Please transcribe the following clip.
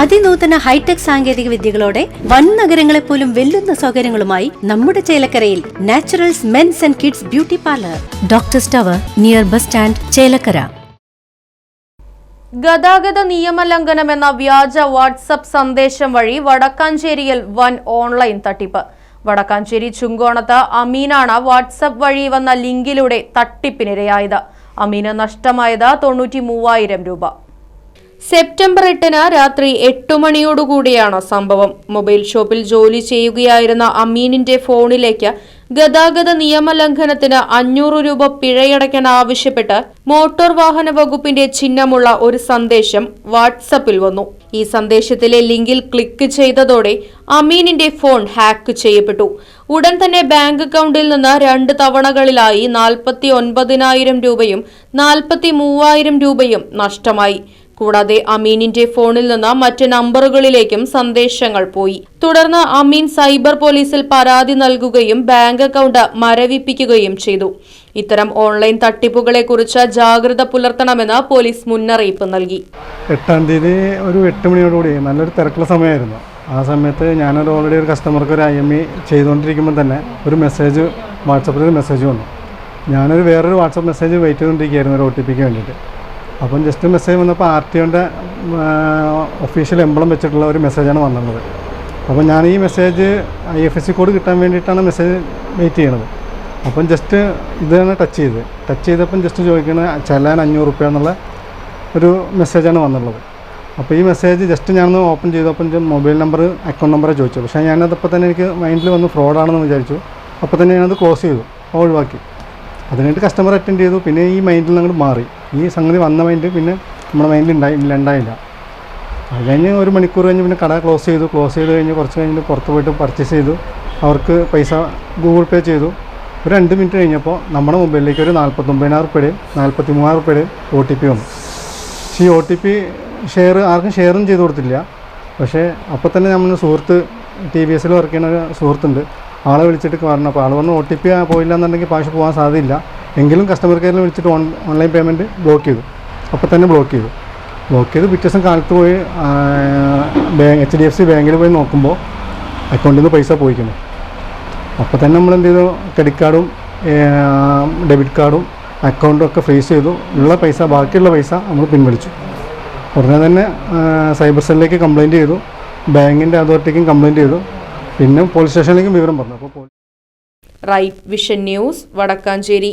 അതിനൂതന hi tech സാങ്കേതിക വിദ്യകളോടെ വൻ നഗരങ്ങളെ പോലും വെല്ലുന്ന സൗകര്യങ്ങളുമായി നമ്മുടെ ചേലക്കരയിൽ naturals men's and kids beauty parlour. Doctor സ്റ്റവർ near bus stand Chelakkara. ഗതാഗത നിയമലംഘനമെന്ന വ്യാജ വാട്സപ്പ് സന്ദേശം വഴി വടക്കാഞ്ചേരിയിൽ വൻ ഓൺലൈൻ തട്ടിപ്പ്. വടക്കാഞ്ചേരി ചുങ്കോണത്ത് അമീനാണ് വാട്സപ്പ് വഴി വന്ന ലിങ്കിലൂടെ തട്ടിപ്പിനിരയായത്. അമീന് നഷ്ടമായത് തൊണ്ണൂറ്റി മൂവായിരം രൂപ. സെപ്റ്റംബർ എട്ടിന് രാത്രി എട്ടു മണിയോടുകൂടിയാണ് സംഭവം. മൊബൈൽ ഷോപ്പിൽ ജോലി ചെയ്യുകയായിരുന്ന അമീനിന്റെ ഫോണിലേക്ക് ഗതാഗത നിയമലംഘനത്തിന് അഞ്ഞൂറ് രൂപ പിഴയടയ്ക്കാൻ ആവശ്യപ്പെട്ട് മോട്ടോർ വാഹന വകുപ്പിന്റെ ചിഹ്നമുള്ള ഒരു സന്ദേശം വാട്സപ്പിൽ വന്നു. ഈ സന്ദേശത്തിലെ ലിങ്കിൽ ക്ലിക്ക് ചെയ്തതോടെ അമീനിന്റെ ഫോൺ ഹാക്ക് ചെയ്യപ്പെട്ടു. ഉടൻ തന്നെ ബാങ്ക് അക്കൗണ്ടിൽ നിന്ന് രണ്ട് തവണകളിലായി നാൽപ്പത്തി ഒൻപതിനായിരം രൂപയും നാൽപ്പത്തി മൂവായിരം രൂപയും നഷ്ടമായി. കൂടാതെ അമീനിന്റെ ഫോണിൽ നിന്ന് മറ്റ് നമ്പറുകളിലേക്കും സന്ദേശങ്ങൾ പോയി. തുടർന്ന് അമീൻ സൈബർ പോലീസിൽ പരാതി നൽകുകയും ബാങ്ക് അക്കൗണ്ട് മരവിപ്പിക്കുകയും ചെയ്തു. ഇത്തരം ഓൺലൈൻ തട്ടിപ്പുകളെക്കുറിച്ച് ജാഗ്രത പുലർത്തണമെന്ന് പോലീസ് മുന്നറിയിപ്പ് നൽകി. എട്ടാം തീയതി ഒരു എട്ട് മണിയോടുകൂടി നല്ലൊരു തിരക്കുള്ള സമയമായിരുന്നു. ആ സമയത്ത് ഞാനൊരു ഓൾറെഡി ഒരു കസ്റ്റമർക്ക് ഒരു ഐ എം ഇ ചെയ്തുകൊണ്ടിരിക്കുമ്പോൾ തന്നെ ഒരു മെസ്സേജ് വാട്സപ്പിൽ ഒരു മെസ്സേജ് വന്നു. ഞാനൊരു വേറൊരു വാട്സപ്പ് മെസ്സേജ് വെയിറ്റ് ചെയ്തുകൊണ്ടിരിക്കുകയായിരുന്നു ഒരു ഒ ടി പിക്ക് വേണ്ടിയിട്ട്. അപ്പം ജസ്റ്റ് മെസ്സേജ് വന്നപ്പോൾ ആർ ടി ഒന്റെ ഒഫീഷ്യൽ എംബ്ലം വെച്ചിട്ടുള്ള ഒരു മെസ്സേജാണ് വന്നിട്ടുള്ളത് അപ്പം ഞാൻ ഈ message I F S C code കിട്ടാൻ വേണ്ടിയിട്ടാണ് മെസ്സേജ് വെയിറ്റ് ചെയ്യണത്. അപ്പം ജസ്റ്റ് ഇതാണ് ടച്ച് ചെയ്ത് ടച്ച് ചെയ്തപ്പം ജസ്റ്റ് ചോദിക്കുന്നത് ചെല്ലാൻ അഞ്ഞൂറ് റുപ്യ എന്നുള്ള ഒരു മെസ്സേജാണ് വന്നുള്ളത് അപ്പോൾ ഈ മെസ്സേജ് ജസ്റ്റ് ഞാനൊന്ന് ഓപ്പൺ ചെയ്തപ്പം മൊബൈൽ നമ്പർ അക്കൗണ്ട് നമ്പറെ ചോദിച്ചു പക്ഷേ ഞാനതപ്പോൾ തന്നെ എനിക്ക് മൈൻഡിൽ വന്ന് ഫ്രോഡാണെന്ന് വിചാരിച്ചു. അപ്പോൾ തന്നെ ഞാനത് ക്ലോസ് ചെയ്തു. ഒഴിവാക്കി. അത് കഴിഞ്ഞിട്ട് കസ്റ്റമർ അറ്റൻഡ് ചെയ്തു. പിന്നെ ഈ മൈൻഡിൽ അങ്ങോട്ട് മാറി. ഈ സംഗതി വന്ന മൈൻഡ് പിന്നെ നമ്മുടെ മൈൻഡിൽ ഉണ്ടായില്ല ഉണ്ടായില്ല അത് കഴിഞ്ഞ് ഒരു മണിക്കൂർ കഴിഞ്ഞ് പിന്നെ കട ക്ലോസ് ചെയ്തു. ക്ലോസ് ചെയ്ത് കഴിഞ്ഞ് കുറച്ച് കഴിഞ്ഞ് പുറത്ത് പോയിട്ട് പർച്ചേസ് ചെയ്തു. അവർക്ക് പൈസ ഗൂഗിൾ പേ ചെയ്തു. ഒരു രണ്ട് മിനിറ്റ് കഴിഞ്ഞപ്പോൾ നമ്മുടെ മൊബൈലിലേക്ക് ഒരു നാൽപ്പത്തൊമ്പതിനായിരം റുപ്യയുടെയും നാൽപ്പത്തി മൂവായിരം റുപ്യയുടെയും ഒ ടി പി വന്നു. പക്ഷേ ഈ ഒ ടി പി ഷെയർ ആർക്കും ഷെയറും ചെയ്ത് കൊടുത്തില്ല. പക്ഷേ അപ്പോൾ തന്നെ നമ്മുടെ സുഹൃത്ത് ടി വി എസിൽ വർക്ക് ചെയ്യുന്ന ഒരു സുഹൃത്തുണ്ട്. ആളെ വിളിച്ചിട്ട് പറഞ്ഞു അപ്പോൾ ആൾ പറഞ്ഞു ഒ ടി പി പോയില്ല എന്നുണ്ടെങ്കിൽ പാഷ് പോകാൻ സാധ്യതയില്ല. എങ്കിലും കസ്റ്റമർ കെയറിൽ വിളിച്ചിട്ട് ഓൺ ഓൺലൈൻ പേയ്മെന്റ് ബ്ലോക്ക് ചെയ്തു. അപ്പോൾ തന്നെ ബ്ലോക്ക് ചെയ്തു. ബ്ലോക്ക് ചെയ്ത് പിറ്റേ കാലത്ത് പോയി എച്ച് ഡി എഫ് സി ബാങ്കിൽ പോയി നോക്കുമ്പോൾ അക്കൗണ്ടിൽ നിന്ന് പൈസ പോയിക്കുന്നു അപ്പോൾ തന്നെ നമ്മൾ എന്ത് ചെയ്തു? ക്രെഡിറ്റ് കാർഡും ഡെബിറ്റ് കാർഡും അക്കൗണ്ടും ഒക്കെ ഫ്രീസ് ചെയ്തു. ഉള്ള പൈസ ബാക്കിയുള്ള പൈസ നമ്മൾ പിൻവലിച്ചു. ഉടനെ തന്നെ സൈബർ സെല്ലിലേക്ക് കംപ്ലയിന്റ് ചെയ്തു. ബാങ്കിന്റെ അതോറിറ്റിക്കും കംപ്ലയിന്റ് ചെയ്തു. പിന്നെ പോലീസ് സ്റ്റേഷനിലേക്കും വിവരം പറഞ്ഞു. അപ്പോൾ right vision news Vadakkanchery.